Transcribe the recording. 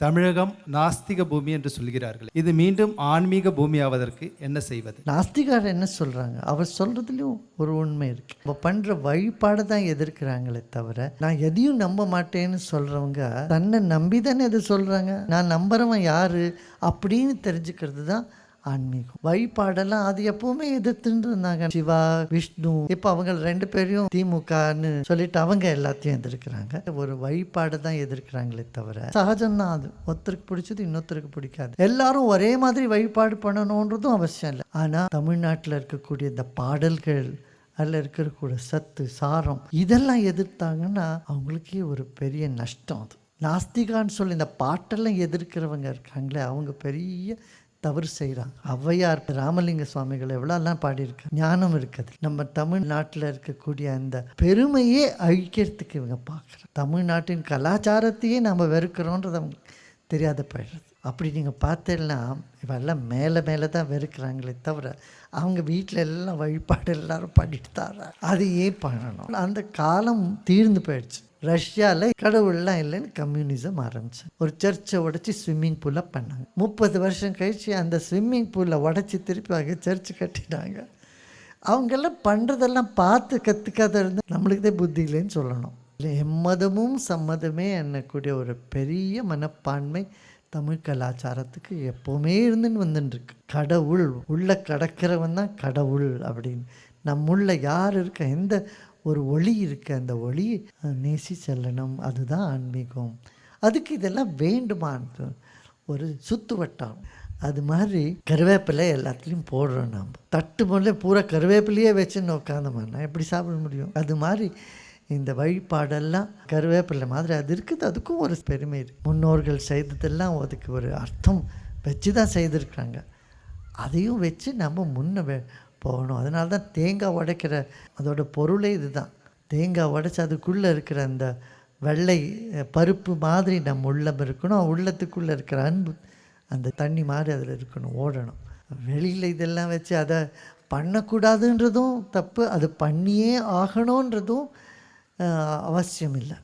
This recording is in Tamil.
தமிழகம் நாஸ்திக பூமி என்று சொல்கிறார்கள். இது மீண்டும் ஆன்மீக பூமியாவதற்கு என்ன செய்வது? நாஸ்திகார் என்ன சொல்கிறாங்க அவர் சொல்கிறதுலையும் ஒரு உண்மை இருக்குது நம்ம பண்ணுற வழிபாடை தான் எதிர்க்கிறாங்களே தவிர நான் எதையும் நம்ப மாட்டேன்னு சொல்கிறவங்க தன்னை நம்பி தானே எது சொல்கிறாங்க நான் நம்புறவன் யார் அப்படின்னு தெரிஞ்சுக்கிறது தான் ஆன்மீகம். வழிபாடெல்லாம் அது எப்பவுமே எதிர்த்துட்டு இருந்தாங்க. சிவா விஷ்ணு இப்போ அவங்க ரெண்டு பேரையும் திமுகன்னு சொல்லிட்டு அவங்க எல்லாத்தையும் எதிர்க்கிறாங்க. ஒரு வழிபாடு தான் எதிர்க்கிறாங்களே தவிர சகஜம்தான் அது. ஒருத்தருக்கு பிடிச்சது இன்னொருத்தருக்கு பிடிக்காது. எல்லாரும் ஒரே மாதிரி வழிபாடு பண்ணணுன்றதும் அவசியம் இல்லை. ஆனால் தமிழ்நாட்டில் இருக்கக்கூடிய இந்த பாடல்கள் அதில் இருக்கக்கூடிய சத்து சாரம் இதெல்லாம் எதிர்த்தாங்கன்னா அவங்களுக்கே ஒரு பெரிய நஷ்டம் அது. நாஸ்திகான்னு சொல்லி இந்த பாட்டெல்லாம் எதிர்க்கிறவங்க இருக்காங்களே அவங்க பெரிய தவறு செய்கிறாங்க ஔவையார் ராமலிங்க சுவாமிகள் எவ்வளோலாம் பாடியிருக்கு ஞானம் இருக்குது. நம்ம தமிழ்நாட்டில் இருக்கக்கூடிய அந்த பெருமையே அழிக்கிறதுக்கு இவங்க பார்க்குறாங்க. தமிழ்நாட்டின் கலாச்சாரத்தையே நம்ம வெறுக்கிறோன்றது அவங்களுக்கு தெரியாத போயிடுறது அப்படி நீங்கள் பார்த்தேன்னா இவெல்லாம் மேலே மேலே தான் வெறுக்கிறாங்களே தவிர அவங்க வீட்டில் எல்லாம் வழிபாடு எல்லாரும் பண்ணிட்டு தர்றாங்க அதையே பண்ணணும். அந்த காலம் தீர்ந்து போயிடுச்சு. ரஷ்யாவில் கடவுள்லாம் இல்லைன்னு கம்யூனிசம் ஆரம்பிச்சு ஒரு சர்ச்சை உடச்சி ஸ்விம்மிங் பூலாக பண்ணாங்க. முப்பது வருஷம் கழிச்சு அந்த ஸ்விம்மிங் பூலை உடச்சி திருப்பி அவங்க சர்ச் கட்டிட்டாங்க அவங்கெல்லாம் பண்ணுறதெல்லாம் பார்த்து கற்றுக்காத இருந்தால் நம்மளுக்கு தான் புத்தி இல்லைன்னு சொல்லணும். இல்லை எம்மதமும் சம்மதமே என்னக்கூடிய ஒரு பெரிய மனப்பான்மை தமிழ் கலாச்சாரத்துக்கு எப்போவுமே இருந்துன்னு வந்துட்டுருக்கு. கடவுள் உள்ளே கடக்கிறவன் தான் கடவுள் அப்படின்னு. நம்முள்ள யார் இருக்க? எந்த ஒரு ஒளி இருக்கு அந்த ஒளி நேசி செல்லணும் அதுதான் ஆன்மீகம். அதுக்கு இதெல்லாம் வேண்டுமான்னு ஒரு சுத்து வட்டம் அது மாதிரி கருவேப்பிலை எல்லாத்துலேயும் போடுறோம் நாம். தட்டு முதல்ல பூரா கருவேப்பிலையே வச்சுன்னு உட்காந்தோம்னா எப்படி சாப்பிட முடியும்? அது மாதிரி இந்த வழிபாடெல்லாம் கருவேப்பிலை மாதிரி அது இருக்குது அதுக்கும் ஒரு பெருமை முன்னோர்கள் செய்ததெல்லாம் அதுக்கு ஒரு அர்த்தம் வச்சு தான் செய்திருக்காங்க அதையும் வச்சு நம்ம முன்ன போகணும். அதனால தான் தேங்காய் உடைக்கிற அதோட பொருளே இதுதான். தேங்காய் உடைச்சி அதுக்குள்ளே இருக்கிற அந்த வெள்ளை பருப்பு மாதிரி நம்ம உள்ளம் இருக்கணும். உள்ளத்துக்குள்ளே இருக்கிற அன்பு அந்த தண்ணி மாதிரி அதில் இருக்கணும் ஓடணும். வெளியில் இதெல்லாம் வச்சு அதை பண்ணக்கூடாதுன்றதும் தப்பு. அது பண்ணியே ஆகணுன்றதும் அவசியம் இல்லை.